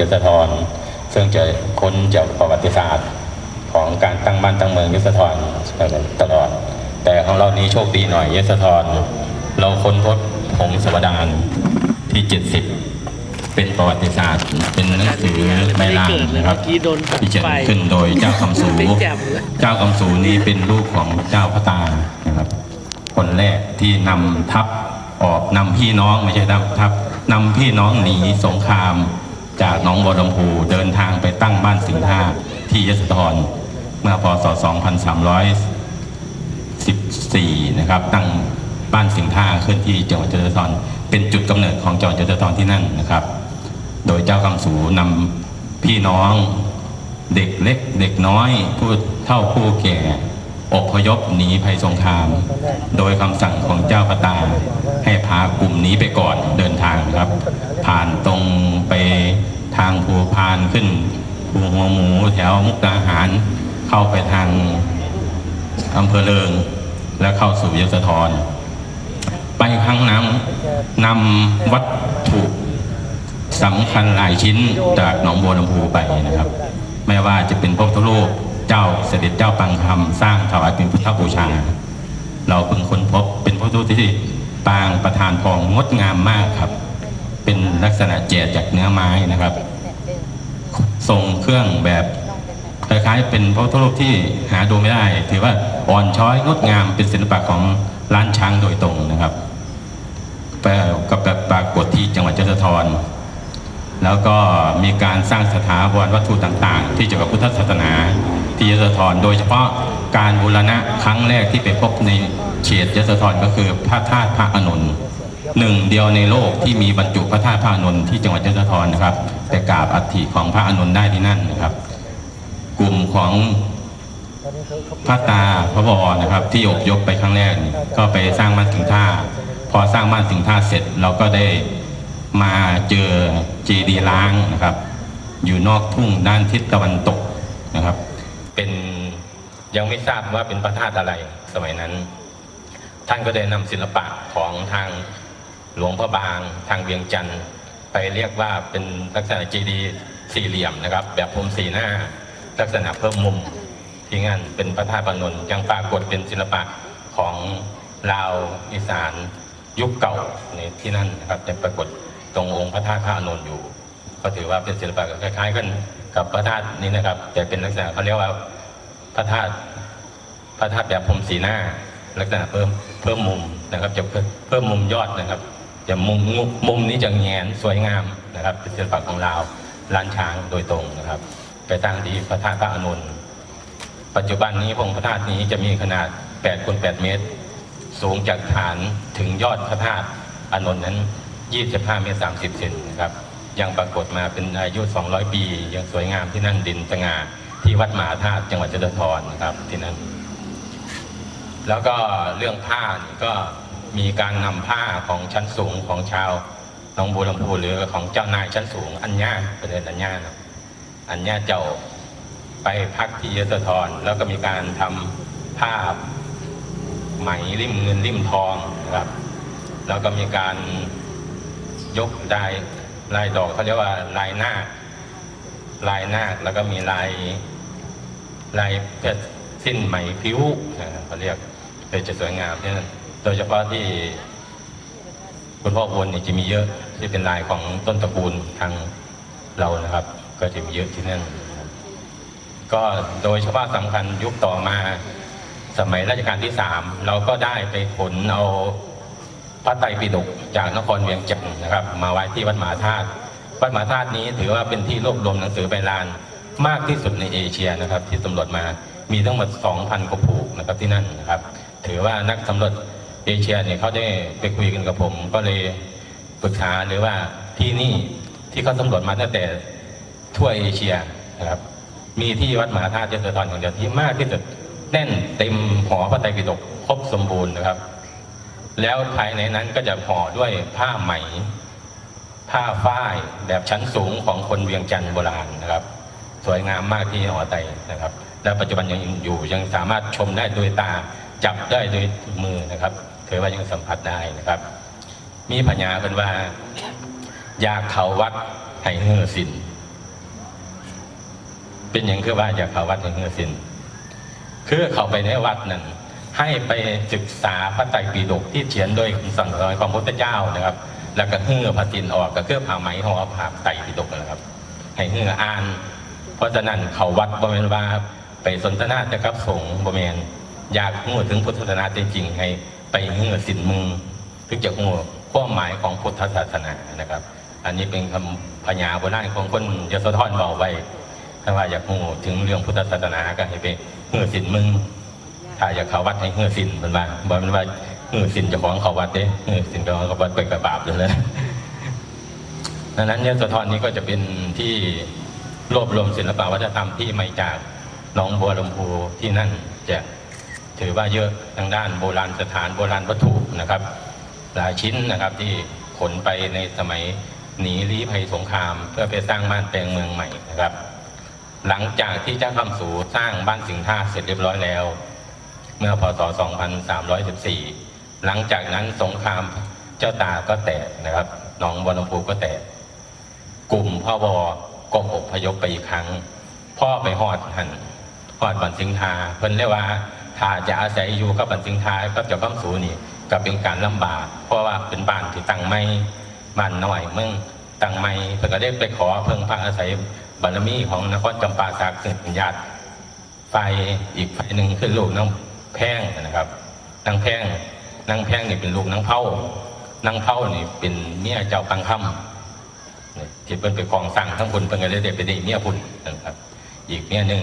รักษ์มรดกยโสธรซึ่งจะค้นจากประวัติศาสตร์ของการตั้งบ้านตั้งเมืองยโสธรตลอด แต่ของเรานี้โชคดีหน่อยยโสธรเราค้นพบผงสวดานที่ 70 เป็นประวัติศาสตร์ เป็นหนังสือใบลานนะครับที่เขียนขึ้นโดยเจ้าคำสูเจ้าคำสูนี้เป็นลูกของเจ้าพระตานะครับ คนแรกที่นำทัพออกนำพี่น้องไม่ใช่นำทัพนำพี่น้องหนีสงคราม จากหนองบัวลำพูเดินทางไปตั้งบ้านสิงห์ท่าที่ยโสธรเมื่อพศ 2314 นะครับ ตั้งบ้านสิงห์ท่าขึ้นที่จังหวัดยโสธรเป็นจุดกำเนิดของจังหวัดยโสธรที่นั่นนะครับ โดยเจ้าคำสูนำพี่น้องเด็กเล็กเด็กน้อยผู้เฒ่าผู้แก่อบพยพหนีภัยสงคราม โดยคำสั่งของเจ้าพระตา ให้พากลุ่มนี้ไปก่อนเดินทางครับ ผ่านตรงไป ทางภูพานขึ้นภูหัวหมูแถวมุกดาหาร เข้าไปทางอำเภอเลิง และเข้าสู่ยโสธรไปครั้งนั้นนำวัตถุสำคัญหลายชิ้นจากหนองบัวลำพูไปนะครับ ไม่ว่าจะเป็นพระพุทธรูปเจ้าเสด็จเจ้าปังคำสร้างถวายเป็นพุทธบูชา เราเพิ่งค้นพบเป็นพระพุทธรูปที่ปางประธานพองงดงามมากครับ เป็นลักษณะแจกจากเนื้อไม้นะครับ ทรงเครื่องแบบคล้ายๆเป็นพระพุทธรูปที่หาดูไม่ได้ ถือว่าอ่อนช้อยงดงามเป็นศิลปะของล้านช้างโดยตรงนะครับแปลกับแบบปรากฏที่จังหวัดยโสธรแล้วก็มีการสร้างสถาบันวัตถุต่างๆ ที่เกี่ยวกับพุทธศาสนาที่ยโสธรโดยเฉพาะการบูรณะครั้งแรกที่ไปพบในเขตยโสธรก็คือพระธาตุพระอานนท์ หนึ่งเดียวในโลกที่มีบรรจุพระธาตุพระอานนท์ที่จังหวัดยโสธรนะครับไปกราบอัฐิของพระอานนได้ที่นั่นนะครับ กลุ่มของพระตาพระบอนะครับ ที่อพยพไปครั้งแรกนี่ก็ไปสร้างบ้านถึงท่า พอสร้างบ้านถึงท่าเสร็จเราก็ได้มาเจอเจดีล้างนะครับ อยู่นอกทุ่งด้านทิศตะวันตกนะครับ เป็นยังไม่ทราบว่าเป็นพระธาตุอะไรสมัยนั้น ท่านก็ได้นำศิลปะของทาง หลวงพระบางทางเวียงจันทร์ไปเรียกว่าเป็นลักษณะเจดีย์สี่เหลี่ยมนะครับ แบบพรมสีหน้า ลักษณะเพิ่มมุมที่งั้นเป็นพระธาตุพนนยังปรากฏเป็นศิลปะของลาวอีสานยุคเก่าในที่นั่นนะครับจะปรากฏตรงองค์พระธาตุพระอานนท์อยู่ ก็ถือว่าเป็นศิลปะคล้ายๆกันกับพระธาตุนี้นะครับ แต่เป็นลักษณะเขาเรียกว่าพระธาตุพระธาตุแบบพรมสีหน้า ลักษณะเพิ่มเพิ่มมุมนะครับจะเพิ่มเพิ่มมุมยอดนะครับ จะมุมมุมมุมนี้จะแงนสวยงามนะครับเป็นศิลปะของลาวล้านช้างโดยตรงนะครับ ไปตั้งที่พระธาตุพระอานนท์ปัจจุบันนี้พระองค์พระธาตุนี้จะมีขนาด8คูณ8เมตร สูงจากฐานถึงยอดพระธาตุอานนท์นั้น 25 เมตร 30 เซนนะครับยังปรากฏมาเป็นอายุ 200 ปี ยังสวยงามที่นั่นดินสง่าที่วัดมหาธาตุจังหวัดจันทธรนะครับที่นั่นแล้วก็เรื่องผ้านี่ก็ มีการนำผ้าของชั้นสูงของชาวหนองบัวลำพูหรือของเจ้านายชั้นสูงอัญญาเป็นเรื่องอัญญานะอัญญาเจ้าไปพักที่ยโสธรแล้วก็มีการทำผ้าไหมริมเงินริมทองนะครับ แล้วก็มีการยกลายลายดอกเขาเรียกว่าลายหน้าคลายหน้าคแล้วก็มีลายลายเพชรสิ้นไหมพิ้วนะเขาเรียกเลยจะสวยงามที่นั่น โดยเฉพาะที่คุณพ่อวนนี่จะมีเยอะที่เป็นลายของต้นตระกูลทางเรานะครับ ก็จะมีเยอะที่นั่นก็โดยเฉพาะสำคัญยุคต่อมาสมัยรัชกาลที่สามเราก็ได้ไปขนเอาพระไตรปิฎกจากนครเวียงจันทร์นะครับ มาไว้ที่วัดมหาธาตุวัดมหาธาตุนี้ถือว่าเป็นที่รวบรวมหนังสือใบลานมากที่สุดในเอเชียนะครับ ที่สำรวจมามีทั้งหมด 2,000กว่าผูกนะครับที่นั่นนะครับ ถือว่านักสำรวจ เอเชียเนี่ยเขาได้ไปคุยกันกับผม ก็เลยปรึกษาหรือว่าที่นี่ที่เขาสำรวจมาตั้งแต่ทั่วเอเชียนะครับมีที่วัดมหาธาตุเจริญธรอย่างเดียวที่มากที่สุดแน่นเต็มหอพระไตรปิฎกครบสมบูรณ์นะครับ แล้วภายในนั้นก็จะห่อด้วยผ้าไหม ผ้าฝ้ายแบบชั้นสูงของคนเวียงจันทร์โบราณนะครับ สวยงามมากที่หอไตนะครับ และปัจจุบันยังอยู่ยังสามารถชมได้โดยตาจับได้โดยมือนะครับ ถือว่ายังสัมผัสได้นะครับ มีพญาเป็นว่า อยากเขาวัดให้เฮือสิน เป็นอย่างคือว่าอยากเขาวัดให้เฮือสิน คือเขาไปในวัดนั้นให้ไปศึกษาพระไตรปิฎกที่เขียนโดยสั่งสอนของพระพุทธเจ้านะครับ แล้วก็เฮือพระสินออกก็คือผ้าไหมห่อผ้าไตรปิฎกนะครับ ให้เฮืออ่าน เพราะฉะนั้นเขาวัดบริเวณว่าไปสนทนาแต่กับสงฆ์บริเวณอยากหูถึงพุทธศาสนาจริงๆให้ ไปเฮือสินมึงถึงจะหูความหมายของพุทธศาสนานะครับ อันนี้เป็นคำพญาโบราณของคนยโสธรบอกไว้ถ้าว่าอยากหูถึงเรื่องพุทธศาสนาก็ให้ไปเฮือสินมึงถ้าอยากเขาวัดให้เฮือสินเป็นว่าบอกมันว่าเฮือสินจะของเขาวัดเด้เฮือสินเจะของเขาวัดไปกับบาปเลยนะดังนั้นยโสธรนี้ก็จะเป็นที่รวบรวมศิลปวัฒนธรรมที่มาจากหนองบัวลำพูที่นั่นจะ ถือว่าเยอะทางด้านโบราณสถานโบราณวัตถุนะครับหลายชิ้นนะครับที่ขนไปในสมัยหนีลี้ภัยสงคราม เพื่อไปสร้างบ้านแปลงเมืองใหม่นะครับ หลังจากที่เจ้าคำสูสร้างบ้านสิงห์ท่าเสร็จเรียบร้อยแล้ว เมื่อพศ 2314 หลังจากนั้นสงครามเจ้าตาก็แตกนะครับหนองบัวลำพูก็แตก กลุ่มพ่อบอก็อบพยพไปอีกครั้ง พ่อไปหอดหันหอดบันสิงทาเพิ่นเรียกว่า ถ้าจะอาศัยอยู่กับบันสิงท้ายกับเจ้าคำสูนี่ก็เป็นการลำบากเพราะว่าเป็นบ้านที่ตั้งไม่บ้านน้อยเมืองตั้งไม่เพิ่นก็ได้ไปขอเพิ่งพักอาศัยบารมีของนครจำปาสักซึ่งเป็นญาติไฟอีกไฟหนึ่งคือลูกน้องแพงนะครับนางแพงนางแพงนี่เป็นลูกนางเผานางเผานี่เป็นเมียเจ้าปังคำนี่ที่เป็นไปกองสั่งทั้งคนเพิ่นก็เลยได้ไปได้เมียพุ่นนะครับ อีกเมียหนึ่ง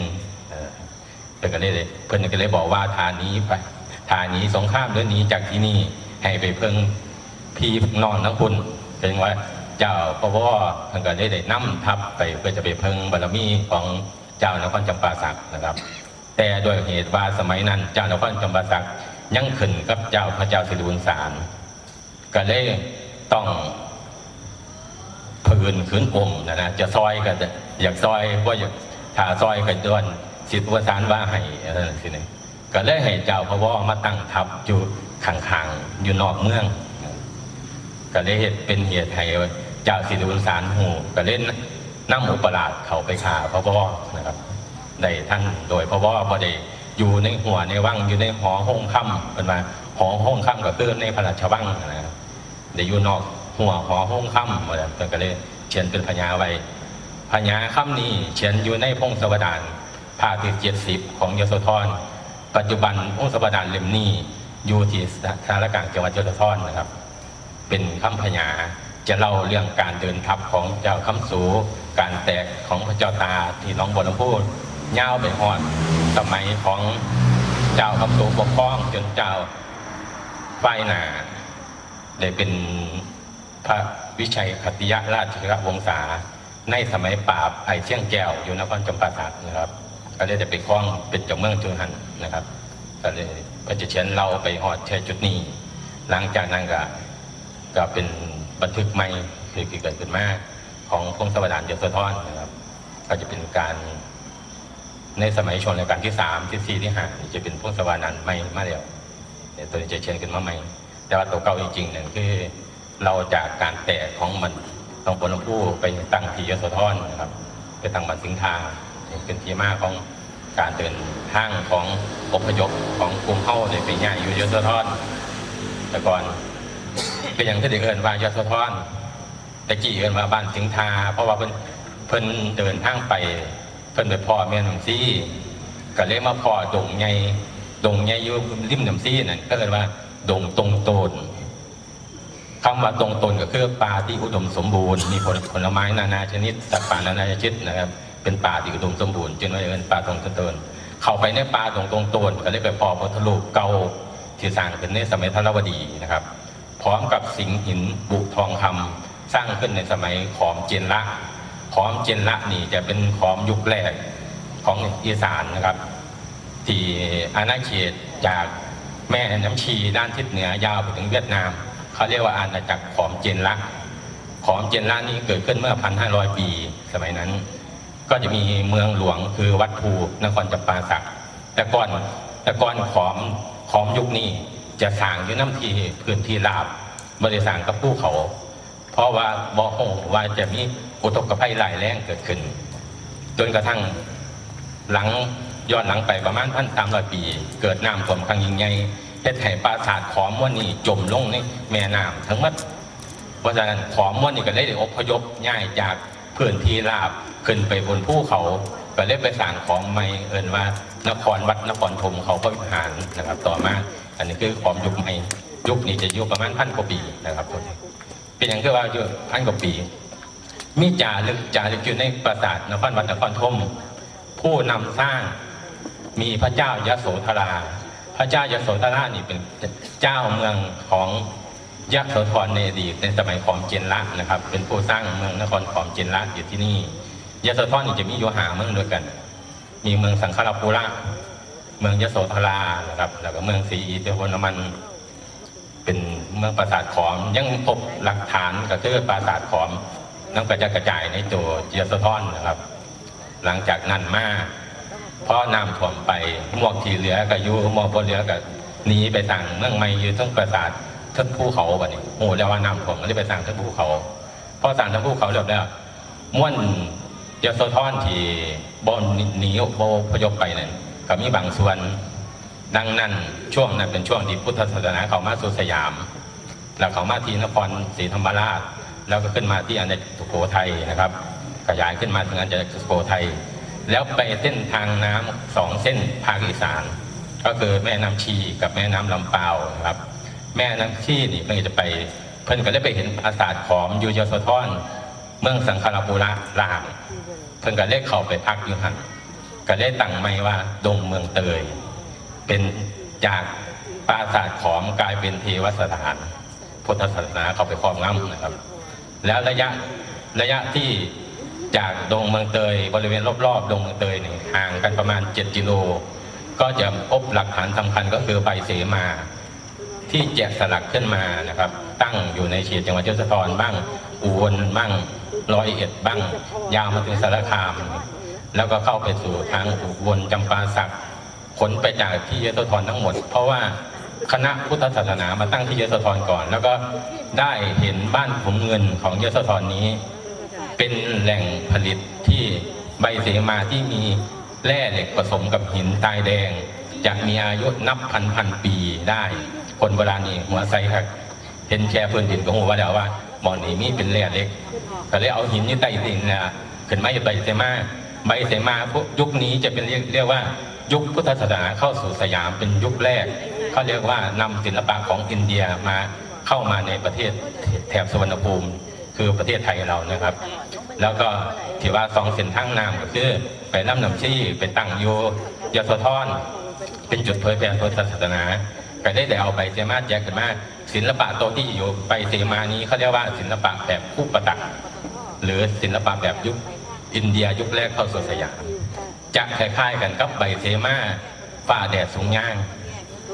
เอ่อเพิ่นก็เลยเพิ่นก็เลยบอกว่าทานี้ไปทานี้สงครามเรื่องนี้จากที่นี่ให้ไปเพิ่งพี่เพิ่งนอนทั้งคุณเป็นว่าเจ้าพระว่าเพิ่นก็ได้ได้นํทัพไปเพื่อจะไปเพิ่งบารมีของเจ้านครจำปาสักนะครับ แต่โดยเหตุว่าสมัยนั้น เจ้านครจำปาสักยังขึ้นกับเจ้าพระเจ้าสิริบุญสารก็เลยต้องพื้นขืนอมนะนะจะซอยก็จะอยากซอยว่าอยากถ้าซอยก็ด้วน สิทธิวสารว่าให้อะไรสิเนี่ยก็เลยให้เจ้าพระวอมาตั้งทัพอยู่ข้างๆอยู่นอกเมือง ก็เลยเหตุเป็นเหตุให้เจ้าสิทธิวสารหูก็เล่นนั่งอุปราชเขาไปฆ่าพระวอนะครับได้ท่านโดยพระวอพอได้อยู่ในหัวในวังอยู่ในหอห้องค่ำเป็นมาหอห้องค่ำก็คือในพระราชวังนะครับได้อยู่นอกหัวหอห้องค่ำว่าเพิ่นก็เลยเขียนเป็นพญาไว้พญาค่ำนี้เขียนอยู่ในพงศวดาร ภาคที่เจ็ดสิบของยโสธรปัจจุบันพงศาวดารเล่มนี้อยู่ที่สารกลางจังหวัดยโสธรนะครับ เป็นคำพญาจะเล่าเรื่องการเดินทัพของเจ้าคำสูการแตกของพระเจ้าตาที่น้องบัวลำพูยาไปหอดสมัยของเจ้าคำสูปกครองจนเจ้าฝ่ายหนาได้เป็นพระวิชัยคติยราชกิรวงศาในสมัยปราบไอเชียงแก้วอยู่นครจำปาสักนะครับ ก็เลยได้ไปคล้องเป็นเจ้าเมืองจุนหันนะครับ ก็เลยพระเจเชียนเราไปหอดแช่จุดนี้ หลังจากนั้นก็ก็เป็นบันทึกใหม่คือเกิดขึ้นมาของพงศวดารยศธรนนะครับ ก็จะเป็นการในสมัยชนรายการที่สามที่สี่ที่ห้าจะเป็นพงศาวดารใหม่มาแล้วเนี่ยตัวจะเชียนขึ้นมาใหม่ แต่ว่าตัวเก่าจริงๆเนี่ยคือเราจากการแตกของมันตองปนลำพูไปตั้งที่ยโสธรนะครับ ไปตั้งบันสิงทา เป็นที่มาของการเดินทางของอพยพของกลุ่มเข้าเนี่ยไปง่ายอยู่ยโสธรแต่ก่อนก็นอยังที่ได้เอินว่ายโสธรแต่กี้เอินว่าบ้านสิงห์ทา เพราะว่าเพิ่นเพิ่นเดินทางไปเพิ่นไปพ่อแม่หนุ่มซี่ก็เลยมาพ่อดงไงดงไงอยู่ริมน้ำซีนั่นก็เลยว่าดงตรงโตนคำว่าตรงตนก็คือป่าที่อุดมสมบูรณ์มีผลผลไม้นานาชนิดสัตว์ป่านานาชนิดนะครับ เป็นป่าที่อุดมสมบูรณ์จึงเรียกว่าป่าตรงโตนเข้าไปในป่าตรงตรงโตนก็เลยไปพอพระทรูปเก่าที่สร้างเป็นในสมัยธรวดีนะครับ พร้อมกับสิงห์หินบุกทองคำสร้างขึ้นในสมัยขอมเจนละขอมเจนละนี่จะเป็นขอมยุคแรกของอีสานนะครับ ที่อาณาเขตจากแม่น้ำชีด้านทิศเหนือยาวไปถึงเวียดนาม เขาเรียกว่าอาณาจักรขอมเจนละขอมเจนละนี่เกิดขึ้นเมื่อ 1,500 ปีสมัยนั้น ก็จะมีเมืองหลวงคือวัดภูนครจำปาสักแต่ก่อนแต่ก่อนขอมขอมยุคนี้จะสร้างอยู่น้ำทีพื้นที่ราบบริสร้างกับภูเขา เพราะว่าบอโหว่าจะมีอุทกภัยหลายแรงเกิดขึ้น จนกระทั่งหลังย้อนหลังไปประมาณพันสามร้อยปี เกิดน้ำท่วมครั้งยิ่งใหญ่เฮ็ดให้ปราสาทขอม้วนนี่จมลงในแม่น้ำทั้งหมดเพราะฉะนั้นขอม้วนนี่ก็เลยได้อพยพย้ายจากพื้นที่ราบ ขึ้นไปบนภูเขาก็เลยไปสางของใหม่เอินว่านครวัดนครธมเขาพระวิหารนะครับ ต่อมาอันนี้คือของยุคใหม่ยุคนี้จะยู่ประมาณพันกว่าปีนะครับคนเป็นอย่างที่ว่าอยู่พันกว่าปี มีจารึกจารึกอยู่ในปราสาทนครวัดนครธมผู้นำสร้างมีพระเจ้ายโสธรา พระเจ้ายโสธรานี่เป็นเจ้าเมืองของยโสธรในอดีตในสมัยขอมเจนละนะครับ เป็นผู้สร้างเมืองนครขอมเจนละอยู่ที่นี่ ยโสธรนี่จะมีอยู่หาเมืองด้วยกัน มีเมืองสังขารปุระเมืองยโสธรานะครับ แล้วก็เมืองศรีอีเทวรมัน เป็นเมืองปราสาทขอม ยังพบหลักฐานก็คือปราสาทขอมนั่งกระจายกระจายในตัวยโสธรนะครับ หลังจากนั้นมาพอน้ำท่วมไปหมวกที่เหลือก็อยู่หมวกบนเหลือก็หนีไปสั่งเมืองใหม่อยู่ทั้งปราสาททั้งภูเขาบัดนี้โอ้แล้วว่าน้ำท่วมก็เลยไปสั่งทั้งภูเขาพอสั่งทั้งภูเขาเรียบแล้วม้วน ยโสธรที่บนหนีโบพยพไปนั่นก็มีบางส่วน ดังนั้นช่วงนั้นเป็นช่วงที่พุทธศาสนาเข้ามาสู่สยาม แล้วเขามาที่นครศรีธรรมราช แล้วก็ขึ้นมาที่อันสุโขทัยนะครับ ขยายขึ้นมาถึงอันสุโขทัยแล้วไปเส้นทางน้ำสองเส้นภาคอีสาน ก็คือแม่น้ำชีกับแม่น้ำลำเปาวนะครับ แม่น้ำชีนี่เพิ่นก็จะไปเพิ่นก็ได้ไปเห็นปราสาทขอมยูยโสธรเมืองสังขาราปุระราม เพิ่นก็ได้เข้าไปพักอยู่หันก็ได้ตั้งไม่ว่าดงเมืองเตย เป็นจากปราสาทขอมกลายเป็นเทวสถานพุทธศาสนาเข้าไปครอบงำนะครับ แล้วระยะระยะที่จากดงเมืองเตย บริเวณรอบๆดงเมืองเตยนี่ห่างกันประมาณ 7 กิโล ก็จะพบหลักฐานสำคัญก็คือใบเสมาที่แจกสลักขึ้นมานะครับ ตั้งอยู่ในเขตจังหวัดยโสธรบ้างอุบลบ้าง ร้อยเอ็ดบ้าง ยาวมาถึงสารคาม แล้วก็เข้าไปสู่ทางอุบลจำปาสักขนไปจากที่เยโสธรทั้งหมด เพราะว่าคณะพุทธศาสนามาตั้งที่เยโสธรก่อน แล้วก็ได้เห็นบ้านขุมเงินของเยโสธรนี้ เป็นแหล่งผลิตที่ใบเสมาที่มีแร่เหล็กผสมกับหินตายแดง จะมีอายุนับพันพันปีได้ คนโบราณนี่หัวไซครับเห็นแช่พื้นดินก็หัวว่าแล้วว่า หมอนนี้มีเป็นแร่เหล็ก ก็เลยเอาหินนี่ใต้ดินนะขึ้นมาจากใบเสมาใบเสมาพวกยุคนี้จะเป็นเรียกเรียกว่ายุคพุทธศาสนาเข้าสู่สยามเป็นยุคแรกเขาเรียกว่านำศิลปะของอินเดียมาเข้ามาในประเทศแถบสุวรรณภูมิ คือประเทศไทยเรานะครับ แล้วก็ที่ว่าสองเส้นทางน้ำก็คือไปน้ำหนำชี่ไปตั้งอยู่ยโสธรเป็นจุดเผยแผ่พุทธศาสนาก็ได้แต่เอาไปเสมาแจกขึ้นมา ศิลปะตัวที่อยู่ไปเสมานี้เขาเรียกว่าศิลปะแบบคู่ประตักหรือศิลปะแบบยุคอินเดียยุคแรกเข้าสู่สยามจะคล้ายๆกันกับใบเสมาฝ่าแดดสูงย่าง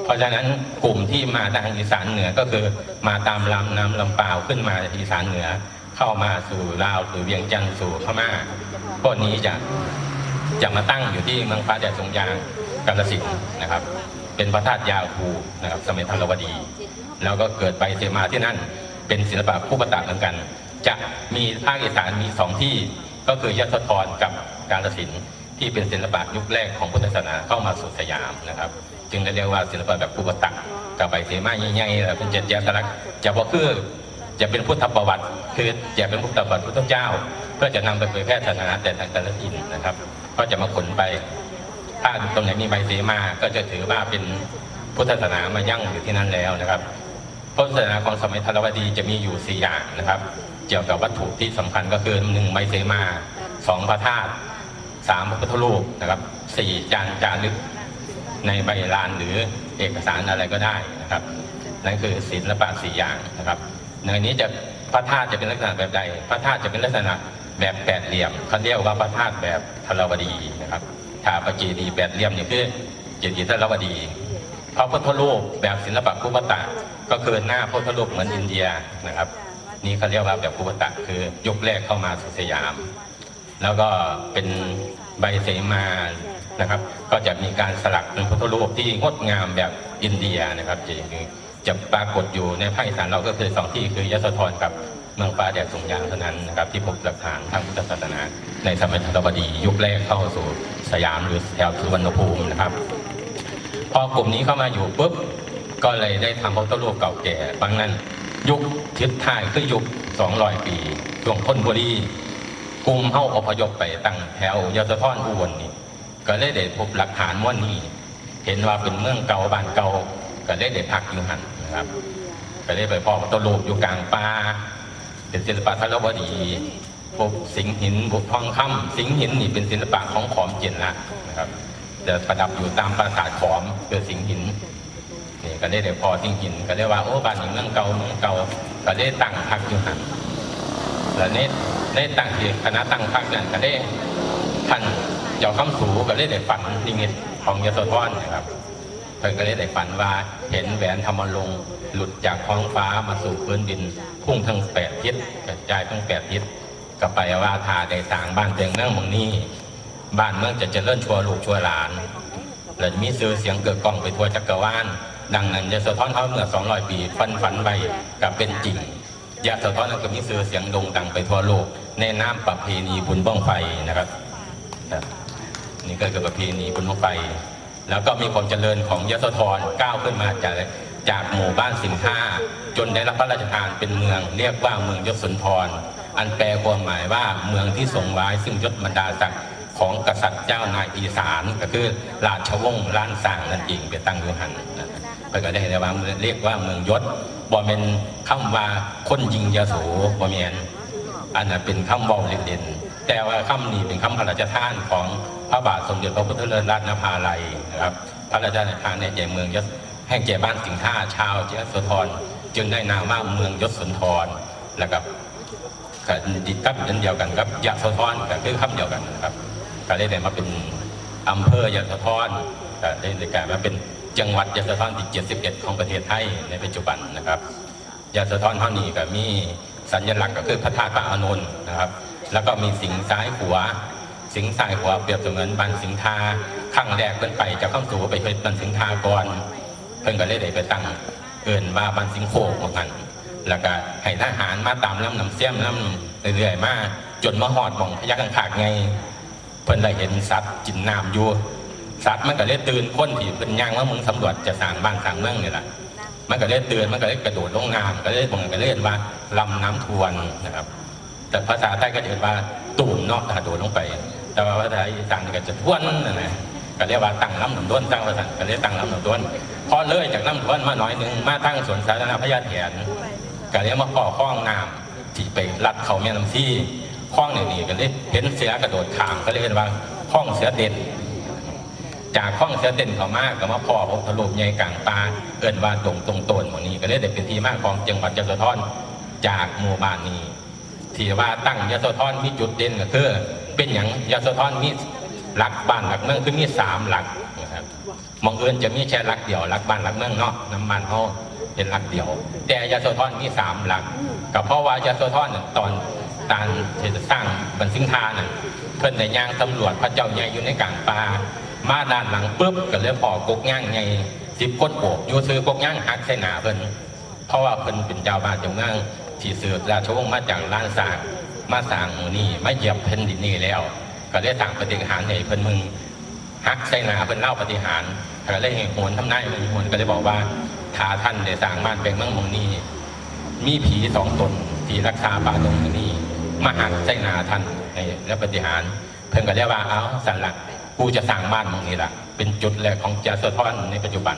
เพราะฉะนั้นกลุ่มที่มาทางอีสานเหนือก็คือมาตามลำน้ำลำเปล่าวขึ้นมาอีสานเหนือเข้ามาสู่ลาวหรือเวียงจันทร์สู่พม่าพวกนี้จะจะมาตั้งอยู่ที่เมืองฟ้าแดดสงยางกาฬสินนะครับ เป็นพระธาตุยาคูนะครับสมัยธรวดี แล้วก็เกิดไปเสมาที่นั่น เป็นศิลปะคู่ประตักเหมือนกัน จะมีภาคอีสานมีสองที่ก็คือยโสธรกับกาฬสินธุ์ที่เป็นศิลปะยุคแรกของพุทธศาสนาเข้ามาสู่สยามนะครับ จึงได้เรียกว่าศิลปะแบบคู่ประตักกับใบเสมาใหญ่ๆเป็นเจ็ดแยสลักจะบอกคือจะเป็นพุทธประวัติ คือจะเป็นพุทธประวัติพุทธเจ้า เพื่อจะนำไปเผยแพร่ศาสนาแต่ทางแต่ละถิ่นนะครับ ก็จะมาขนไปถ้าตรงไหนมีใบเสมาก็จะถือว่าเป็นพุทธศาสนามายั่งอยู่ที่นั่นแล้วนะครับ พุทธศาสนาของสมัยธรวดีจะมีอยู่สี่อย่างนะครับ เกี่ยวกับวัตถุที่สำคัญก็คือหนึ่งใบเสมาสองพระธาตุสามพระพุทธรูปนะครับสี่จานจารึกในใบลานหรือเอกสารอะไรก็ได้นะครับ นั่นคือศิลปะสี่อย่างนะครับในนี้จะพระธาตุจะเป็นลักษณะแบบใด พระธาตุจะเป็นลักษณะแบบแปดเหลี่ยมเขาเรียกว่าพระธาตุแบบธรวดีนะครับถาประเจดีย์แปดเหลี่ยมนี่คือเจดีย์ธรวดี พระพุทธรูปแบบศิลปะคุปตะ ก็คือหน้าพระพุทธรูปเหมือนอินเดียนะครับ นี่เขาเรียกว่าแบบคุปตะคือยุคแรกเข้ามาสู่สยาม แล้วก็เป็นใบเสมานะครับ ก็จะมีการสลักเป็นพุทธรูปที่งดงามแบบอินเดียนะครับจะจะปรากฏอยู่ในภาคอีสานเราก็คือสองที่คือยโสธรกับเมืองฟ้าแดดสงยางเท่านั้นนะครับที่พบหลักฐานทางพุทธศาสนา ในสมัยธรวดียุคแรกเข้าสู่สยามหรือแถวสุวรรณภูมินะครับ พอกลุ่มนี้เข้ามาอยู่ปุ๊บก็เลยได้ทำพระพุทธรูปเก่าแก่บางนั้น ยุคทิศทายคือยุค200 ปีช่วงพ้นบุรีกลุ่มเข้าอพยพไปตั้งแถวยศธรอุบลนี่ก็ได้ได้พบหลักฐานว่านี่เห็นว่าเป็นเมืองเก่าบ้านเก่าก็ได้ได้พักอยู่หันนะครับก็ได้ไปพ่อพระพุทธรูปอยู่กลางป่าเป็นศิลปะทารวดีพวกสิงหินพวกทองคำสิงห์หินนี่เป็นศิลปะของขอมเจียนละนะครับ จะประดับอยู่ตามปราสาทขอมคือสิงห์หินนี่ก็ได้เดี๋ยวพอสิงห์หิน ก็ได้ว่าโอ้บ้านนี้เมืองเก่าเมืองเก่าก็ได้ตั้งพักอยู่หันแล้วนี่ได้ตั้งที่คณะตั้งพักนั่นก็ได้ท่านเจ้าคำสูก็ได้ได้ฝันนิมิตของยโสธรนะครับเพิ่นก็เลยได้ฝันว่าเห็นแหวนธรรมลงค์หลุดจากท้องฟ้ามาสู่พื้นดินพุ่งทั้งแปดทิศกระจายทั้งแปดทิศก็ไปว่าทาได้สร้างบ้านเตียงเมืองมองนี้ บ้านเมืองจะเจริญชัวลูกชัวหลานและมีชื่อเสียงเกิดกล้องไปทั่วจักรวาลดังนั้นยโสธรเขาเมื่อ 200 ปีฟันฝันไปกับเป็นจริงยโสธรนั้นก็มีชื่อเสียงโด่งดังไปทั่วโลก ในน้ำประเพณีบุญบ้องไฟนะครับนี่ก็คือประเพณีบุญบั้งไฟ แล้วก็มีความเจริญของยโสธรก้าวขึ้นมาจากจากหมู่บ้านสินค้า จนได้รับพระราชทานเป็นเมือง เรียกว่าเมืองยศสุนทรอันแปลความหมายว่าเมืองที่ทรงไว้ซึ่งยศบรรดาศักดิ์ ของกษัตริย์เจ้านายอีสานก็คือราชวงศ์ล้านสางนั่นเองไปตั้งอยู่หันนะครับก็ได้เรียกว่าเรียกว่าเมืองยศบ่เป็นคำว่าคนยิงยโสบ่แมนอันนั้นเป็นคำเว้าเล่นๆแต่ว่าคำนี้เป็นคำพระราชทานของพระบาทสมเด็จพระพุทธเลิศรัตนภาลัยนะครับพระราชทานในแก่เมืองยศแห่งแก่บ้านสิงห์ท่าชาวยโสธรจึงได้นามว่าเมืองยศสุนทรแล้วกับกับดิกับเดียวกันกับยโสธรก็คือคำเดียวกันนะครับ ก็ได้ได้มาเป็นอำเภอยโสธรก็ได้ได้กายมาเป็นจังหวัดยโสธรที่ 71 ของประเทศไทยในปัจจุบันนะครับยาสะท้อนเท่านี้ก็มีสัญลักษณ์ก็คือพระธาตุพระอานนท์นะครับ แล้วก็มีสิงซ้ายขวาสิงซ้ายขวาเปรียบเสมือนบันสิงทาข้างแรกเพิ่นไปจะเข้าสู่ไปเป็นบันสิงทาก่อนเพิ่นก็เลยได้ไปตั้งเอินว่าบันสิงโคเหมือนกันแล้วก็ให้ทหารมาตามลำน้ำเสียมลำเรื่อยๆมาจนมาหอดหมองพยักขังขากไง เพิ่นได้เห็นสัตว์กินน้ำอยู่สัตว์มันก็เลยตื่นคนที่เป็นย่างว่ามึงสำรวจจะสร้างบ้านสร้างเมืองนี่แหละมันก็เลยตือนมันก็เลยกระโดดลงน้ำก็เลยผมก็เลยว่าลำน้ำทวนนะครับ แต่ภาษาใต้ก็จะเรียกว่าตุ่มนาะกระโดดลงไป แต่ว่าภาษาอีสานก็จะทวนนั่นแหละก็เรียกว่าตั้งลำหนุนต้นตั้งภาษาก็เรียกตั้งลำหนุนต้นพอเลยจากลำทวนมาหน่อยหนึ่งมาตั้งสวนสาธารณะพญาแถนก็เรียกมาก่อข้องน้ำที่ไปลัดเขาแม่น้ำที่ ข้องนี่นี่ก็เลยเห็นเสือกระโดดข้ามก็เลยเรียกว่าข้องเสือเด่นจากข้องเสือเต้นเขามากก็มาพ่อพบทะลุใหญ่กลางป่าเอินว่าตรงตรงโตนหมดนี้ก็เลยได้เป็นที่มากของจังหวัดยโสธรจากหมู่บ้านนี้ที่ว่าตั้งยโสธรมีจุดเด่นก็คือเป็นอย่างยโสธรมีหลักบ้านหลักเมืองคือมีสามหลักนะครับมองเอินจะมีแค่หลักเดียวหลักบ้านหลักเมืองเนาะน้ำมันเขาเป็นหลักเดียว แต่ยโสธรมีสามหลักก็เพราะว่ายโสธรเนี่ยตอน ตานที่จะสร้างบันสิงทาน่ะเพิ่นในย่างตำรวจพระเจ้าใหญ่อยู่ในกลางป่ามาด้านหลังปุ๊บก็เลยพอกกย่างไงสิบก้นโอบอยู่ซื้อกกย่างหักใส่หนาเพิ่นเพราะว่าเพิ่นเป็นเจ้าบ้านเจ้าเมืองที่สืบราชวงศ์มาจากล้านสางมาสางหมู่นี้มาเหยียบแผ่นดินนี้แล้ว ก็ได้สั่งปฏิหารให้เพิ่นมึงหักใส่หนาเพิ่นเล่าปฏิหารก็เลยให้โหนทำนายมึงโหนก็เลยบอกว่าถ้าท่านได้สร้างบ้านเป็นเมืองมองนี้มีผีสองตนที่รักษาป่าตรงนี้ มหักใส่หนาท่านในและปฏิหาร เพิ่นก็เรียกว่าเอาสันหลักกูจะสร้างบ้านมึงนี่แหละเป็นจุดแรกของเจ้าสะท้อนในปัจจุบัน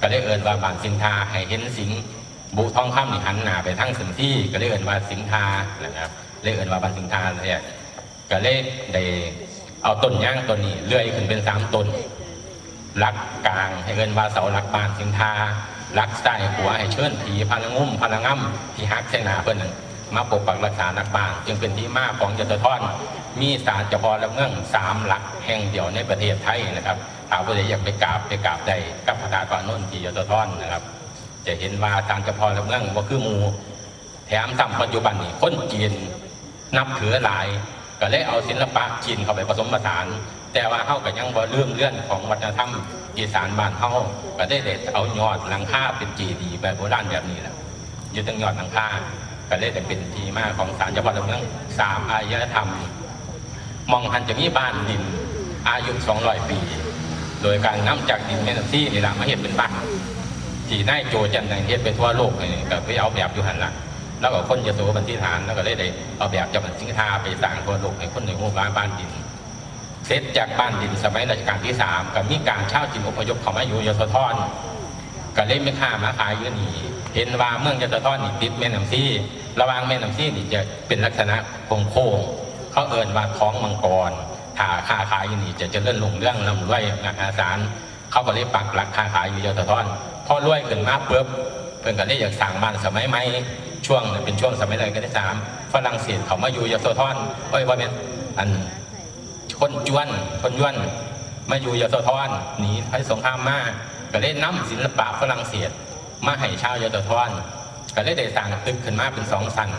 ก็ได้เอินว่าบานสินทาให้เห็นสิงบุทองคำนี่หันหนาไปทั้งสินที่ก็ได้เอินว่าสินทานะครับเลยเอินว่าบานสินทาเนี่ยก็เลยได้เอาต้นย่างต้นนี้เลื่อยขึ้นเป็นสามต้นหลักกลางให้เอินว่าเสาหลักบานสิงทาหลักใต้หัวให้เชิญผีพลังงุ่มพลังง่ำที่ฮักเสนาเพื่อนนั้น มาปกปักรักษานักบาจึงเป็นที่มาของยศทรมีศาลเฉพาะและเมืองสามหลักแห่งเดียวในประเทศไทยนะครับถ้าผู้ใดอยากไปกราบไปกราบได้กับพระธาตุปานนท์ที่ยศทรนะครับ จะเห็นว่าศาลเฉพาะและเมืองว่าคือมูแถมทำปัจจุบันนี้คนจีนนับถือหลาย ก็เลยเอาศิลปะจีนเข้าไปผสมผสาน แต่ว่าเฮาก็ยังบ่ลืมเลื่อนของวัฒนธรรมอีสานบ้านเฮาก็ได้เด็ดเอายอดหลังคาเป็นเจดีแบบโบราณแบบนี้แหละอยู่ตั้งยอดหลังคา ก็เลยจะเป็นที่มาของศาลเจ้าพ่อเมืองสามอารยธรรม มองหันจะมีบ้านดิน อายุ200ปี โดยการนำจากดินแม่น้ำซี่นี่แหละมาเห็ดเป็นบ้านที่นายโจจันทร์เฮ็ดไปทั่วโลกนี่ก็ไปเอาแบบอยู่หันละแล้วก็คนจะโสบันที่ฐานแล้วก็เลยได้เอาแบบจากบันสิงทาไปสร้างทั่วโลกให้คนในหมู่บ้านบ้านดินเสร็จจากบ้านดินสมัยรัชกาลที่สามก็มีการเช่าจินอพยพเข้ามาอยู่ยโสธร ก็เลยไม่ค่ามาขายอยู่นี่เห็นว่าเมืองยโสธรนี่ติดแม่น้ำซี่ระหว่างแม่น้ำซี่นี่จะเป็นลักษณะโค้งโค้งเขาเอินว่าท้องมังกรถ้าค้าขายอยู่นี่จะเจริญรุ่งเรื่องลำรวยมหาศาลเขาก็เลยปักหลักค้าขายอยู่ยโสธรพอรวยขึ้นมาปุ๊บเพิ่นก็เลยอยากสั่งบ้านสมัยใหม่ช่วงเป็นช่วงสมัยรัชกาลที่สามฝรั่งเศสเขามาอยู่ยโสธรเอ้ยว่าเป็นอันคนจวนคนยวนมาอยู่ยโสธรหนีภัยสงครามมา ก็เลยนำศิลปะฝรั่งเศสมาให้ชาวยโสธรก็เลยได้สร้างตึกขึ้นมาเป็นสองชั้น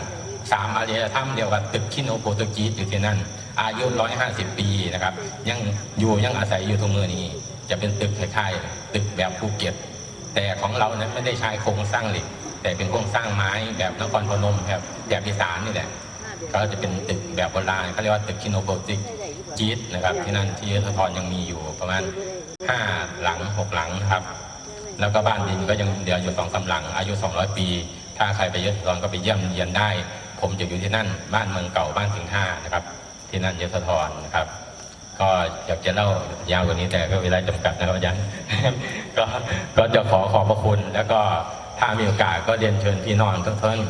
สามอารยธรรมเดียวกับตึกคิโนโปรตุกีสอยู่ที่นั่น อายุ 150 ปีนะครับ ยังอยู่ยังอาศัยอยู่ทุกมือนี้ จะเป็นตึกคล้ายๆตึกแบบภูเก็ต แต่ของเรานั้นไม่ได้ใช้โครงสร้างเหล็ก แต่เป็นโครงสร้างไม้แบบนครพนมแบบแบบอีสานนี่แหละก็จะเป็นตึกแบบโบราณเขาเรียกว่าตึกคิโนโปรติกจีดนะครับที่นั่นที่ยโสธรยังมีอยู่ประมาณ 5หลัง6หลังนะครับ แล้วก็บ้านดินก็ยังเหลืออยู่สองสามหลัง อายุ 200 ปี ถ้าใครไปยโสธรก็ไปเยี่ยมเยียนได้ ผมจะอยู่ที่นั่น บ้านเมืองเก่าบ้านสิงห์ท่านะครับ ที่นั่นยโสธรนะครับ ก็อยากจะเล่ายาวกว่านี้แต่ก็เวลาจำกัดนะครับอาจารย์ก็ก็จะขอขอบพระคุณ แล้วก็ถ้ามีโอกาสก็เรียนเชิญพี่น้องทุกท่าน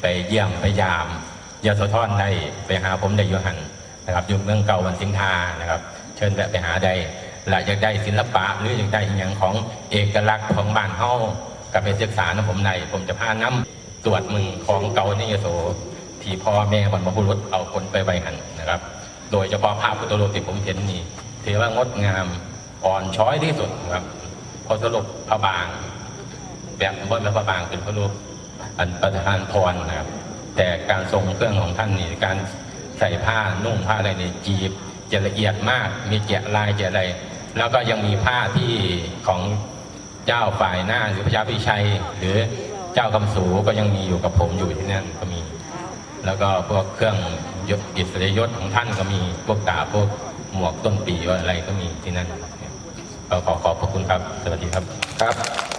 ไปเยี่ยมไปยามยโสธรได้ไปหาผมได้อยู่หันนะครับอยู่เมืองเก่าวันสิงห์ทานะครับ เชิญแวะไปหาได้ และอยากได้ศิลปะหรืออยากได้อย่างของเอกลักษณ์ของบ้านเฮากับไปศึกษานะผมในผมจะพาน้ำตรวจมึงของเก่านิยโสที่พ่อแม่บรรพบุรุษเอาคนไปไว้หันนะครับ โดยเฉพาะภาพพุทธรูปที่ผมเห็นนี่ถือว่างดงามอ่อนช้อยที่สุดครับพอสรุปพระบาง แบบบนพระบางเป็นพระรูปอันประธานพรนะครับ แต่การทรงเครื่องของท่านนี่การใส่ผ้านุ่งผ้าอะไรนี่จีบจะละเอียดมากมีแกะลายแกะอะไร แล้วก็ยังมีผ้าที่ของเจ้าฝ่ายหน้าหรือพระยาพิชัย หรือเจ้าคำสูก็ยังมีอยู่กับผมอยู่ที่นั่นก็มี แล้วก็พวกเครื่องยศอิสริยยศของท่านก็มีพวกดาบพวกหมวกต้นปีอะไรก็มีที่นั่นก็ขอขอบพระคุณครับ สวัสดีครับครับ